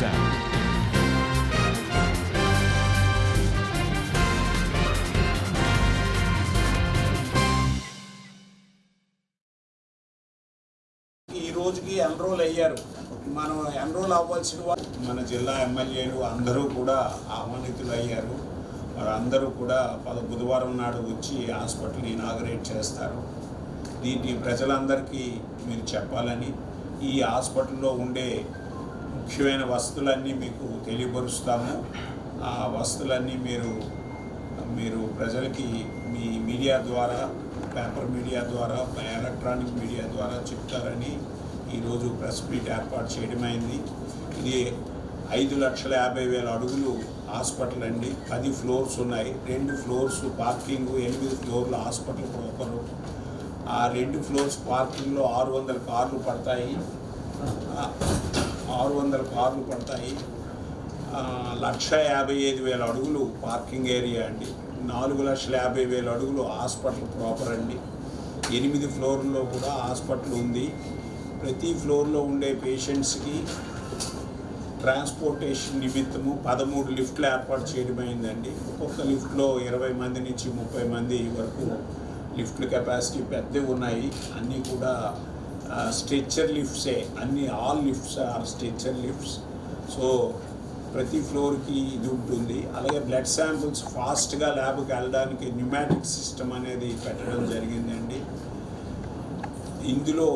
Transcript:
sound. ఈ రోజుకి enrol అయ్యారు. మనం ఎన్రోల్ అవ్వాల్సిన వాళ్ళు మన జిల్లా ఎమ్మెల్యేలు అందరూ కూడా ఆహ్వానితులు అయ్యారు మరి అందరూ కూడా పద బుధవారం నాడు వచ్చి హాస్పిటల్ని ఇనాగరేట్ చేస్తారు. దీన్ని ప్రజలందరికీ మీరు చెప్పాలని ఈ హాస్పిటల్లో ఉండే ముఖ్యమైన వస్తువులన్నీ మీకు తెలియపరుస్తాము. ఆ వస్తువులన్నీ మీరు మీరు ప్రజలకి మీ మీడియా ద్వారా పేపర్ మీడియా ద్వారా ఎలక్ట్రానిక్ మీడియా ద్వారా చెప్తారని ఈరోజు ప్రెస్ మీట్ ఏర్పాటు చేయడమైంది. ఇది ఐదు లక్షల యాభై వేల అడుగులు హాస్పిటల్ అండి. పది ఫ్లోర్స్ ఉన్నాయి. రెండు ఫ్లోర్స్ పార్కింగ్ ఎనిమిది ఫ్లోర్లు హాస్పిటల్ ఒకరు ఆ రెండు ఫ్లోర్స్ పార్కింగ్లో ఆరు వందల కార్లు పడతాయి. ఆరు వందల కార్లు పడతాయి. లక్ష యాభై ఐదు వేల అడుగులు పార్కింగ్ ఏరియా అండి. నాలుగు లక్షల యాభై వేల అడుగులు హాస్పిటల్ ప్రాపర్ అండి. ఎనిమిది ఫ్లోర్లో కూడా హాస్పిటల్ ఉంది. ప్రతి ఫ్లోర్లో ఉండే పేషెంట్స్కి ట్రాన్స్పోర్టేషన్ నిమిత్తము పదమూడు లిఫ్ట్లు ఏర్పాటు చేయడమైందండి ఒక్కొక్క లిఫ్ట్లో ఇరవై మంది నుంచి ముప్పై మంది వరకు లిఫ్ట్ల కెపాసిటీ పెద్దవి ఉన్నాయి. అన్నీ కూడా స్ట్రెచ్చర్ లిఫ్ట్సే అన్ని all lifts are stretcher lifts. So ప్రతి ఫ్లోర్కి ఇది ఉంటుంది. అలాగే బ్లడ్ శాంపిల్స్ ఫాస్ట్గా ల్యాబ్కి వెళ్ళడానికి న్యూమాటిక్ సిస్టమ్ అనేది పెట్టడం జరిగిందండి. ఇందులో